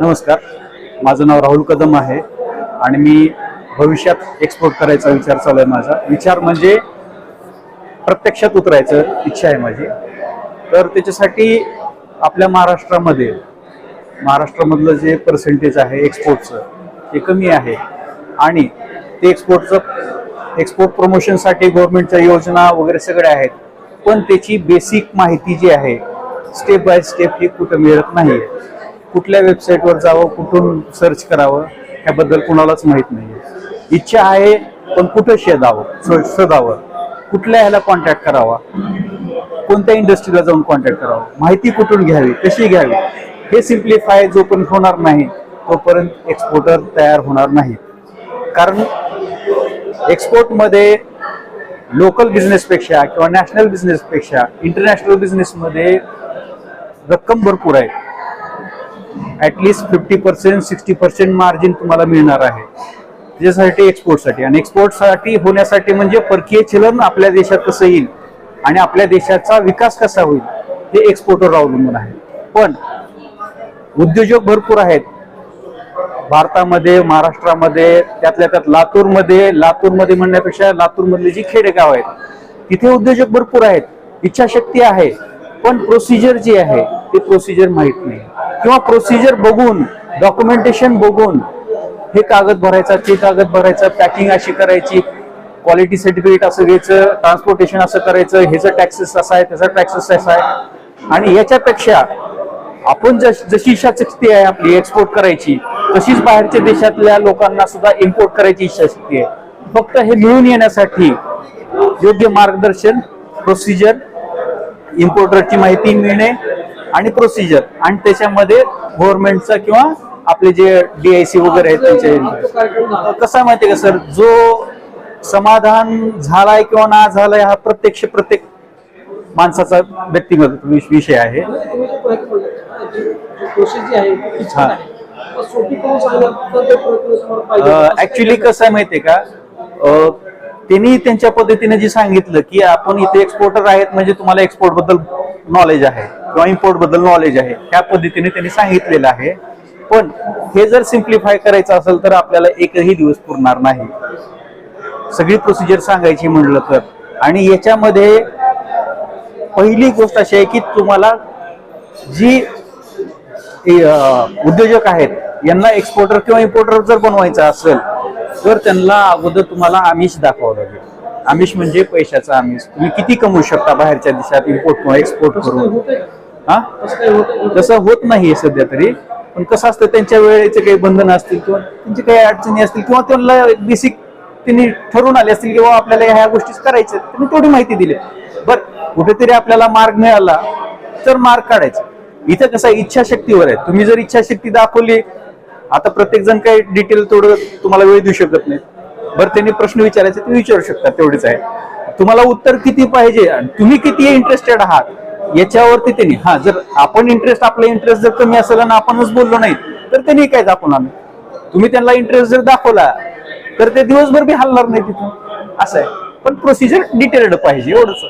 नमस्कार. माझं नाव राहुल कदम आहे आणि मी भविष्यात एक्सपोर्ट करायचा विचार चालू आहे माझा. विचार म्हणजे प्रत्यक्षात उतरायचं इच्छा आहे माझी. तर त्याच्यासाठी आपल्या महाराष्ट्रामध्ये महाराष्ट्रामधलं जे पर्सेंटेज आहे एक्सपोर्टचं ते कमी आहे. आणि ते एक्सपोर्टचं एक्सपोर्ट प्रमोशनसाठी गव्हर्नमेंटच्या योजना वगैरे सगळ्या आहेत. पण त्याची बेसिक माहिती जी आहे स्टेप बाय स्टेप ही कुठं मिळत नाही कुठल्या वेबसाईटवर जावं कुठून सर्च करावं ह्याबद्दल कुणालाच माहीत नाही इच्छा आहे पण कुठं शोधावं शोधावं. कुठल्या ह्याला कॉन्टॅक्ट करावा? कोणत्या इंडस्ट्रीला जाऊन कॉन्टॅक्ट करावं? माहिती कुठून घ्यावी कशी घ्यावी? हे सिम्प्लिफाय जोपर्यंत होणार नाही तोपर्यंत एक्सपोर्टर तयार होणार नाही. कारण एक्सपोर्टमध्ये लोकल बिझनेसपेक्षा किंवा नॅशनल बिझनेसपेक्षा इंटरनॅशनल बिझनेसमध्ये रक्कम भरपूर आहे. At least fifty percent sixty percent margin तुम्हाला मिळणार आहे. त्याच्यासाठी एक्सपोर्टसाठी आणि एक्सपोर्टसाठी होण्यासाठी म्हणजे परकीय चलन आपल्या देशात कसं येईल आणि आपल्या देशाचा विकास कसा होईल हे एक्सपोर्टवर अवलंबून आहे. पण उद्योजक भरपूर आहेत. भारतामध्ये महाराष्ट्रामध्ये त्यातल्या त्यात लातूरमध्ये लातूरमध्ये म्हणण्यापेक्षा लातूरमधली जी खेडेगाव आहेत तिथे उद्योजक भरपूर आहेत. इच्छाशक्ती आहे पण प्रोसिजर जी आहे ती प्रोसिजर माहीत नाही. किंवा प्रोसिजर बघून डॉक्युमेंटेशन बघून हे कागद भरायचा ते कागद भरायचं पॅकिंग अशी करायची क्वालिटी सर्टिफिकेट असं घ्यायचं ट्रान्सपोर्टेशन असं करायचं ह्याचं टॅक्सेस असा आहे त्याचा टॅक्सेस असा आहे. आणि याच्यापेक्षा आपण जश जशी इच्छा शक्ती आहे आपली एक्सपोर्ट करायची तशीच बाहेरच्या देशातल्या लोकांना सुद्धा इम्पोर्ट करायची इच्छाशक्ती आहे. फक्त हे मिळून येण्यासाठी योग्य मार्गदर्शन प्रोसिजर इम्पोर्टरची माहिती मिळणे आणि प्रोसिजर आणि त्याच्यामध्ये गव्हर्नमेंटचा किंवा आपले जे डीआयसी वगैरे आहेत त्यांचे. कसं आहे माहितीये का सर? जो समाधान झालाय किंवा ना झालाय हा प्रत्यक्ष प्रत्येक माणसाचा व्यक्तिगत विष- विषय आहे. आहे आहे ऍक्च्युली कसं आहे माहितीये का त्यांनी त्यांच्या पद्धतीने जे सांगितलं की आपण इथे एक्सपोर्टर आहेत म्हणजे तुम्हाला एक्सपोर्टबद्दल नॉलेज आहे. किंवा इम्पोर्टबद्दल नॉलेज आहे त्या पद्धतीने त्यांनी सांगितलेलं आहे. पण हे जर सिम्प्लिफाय करायचं असेल तर आपल्याला एकही दिवस पुरणार नाही. सगळी प्रोसिजर सांगायची म्हणलं तर. आणि याच्यामध्ये पहिली गोष्ट अशी आहे की तुम्हाला जी उद्योजक आहेत यांना एक्सपोर्टर किंवा इम्पोर्टर जर बनवायचं असेल तर त्यांना अगोदर तुम्हाला आमिष दाखवावं लागेल. आमिष म्हणजे पैशाचा आमिष. तुम्ही किती कमवू शकता बाहेरच्या देशात इम्पोर्ट किंवा एक्सपोर्ट करून? हा? तसं होत नाही सध्या तरी. पण कसं असतं त्यांच्या वेळेचे काही बंधनं असतील किंवा त्यांची काही अडचणी असतील किंवा त्यांना बेसिक त्यांनी ठरवून आले असतील किंवा आपल्याला ह्या गोष्टी करायच्या त्यांनी थोडी माहिती दिली. बर कुठेतरी आपल्याला मार्ग मिळाला तर मार्ग काढायचा. इथं कसं इच्छाशक्तीवर आहे. तुम्ही जर इच्छाशक्ती दाखवली आता प्रत्येक जण काही डिटेल थोडं तुम्हाला वेळ देऊ शकत नाही. बरं त्यांनी प्रश्न विचारायचे ते विचारू शकतात तेवढेच आहे. तुम्हाला उत्तर किती पाहिजे? आणि तुम्ही किती इंटरेस्टेड आहात? याच्यावरती त्यांनी हा जर आपण इंटरेस्ट आपला इंटरेस्ट जर कमी असेल आणि आपणच बोललो नाही तर त्यांनी काय दाखवणार तुम्ही त्यांना इंटरेस्ट जर दाखवला तर ते दिवसभर बी हलणार नाही तिथून असं आहे. पण प्रोसिजर डिटेल्ड पाहिजे एवढंच.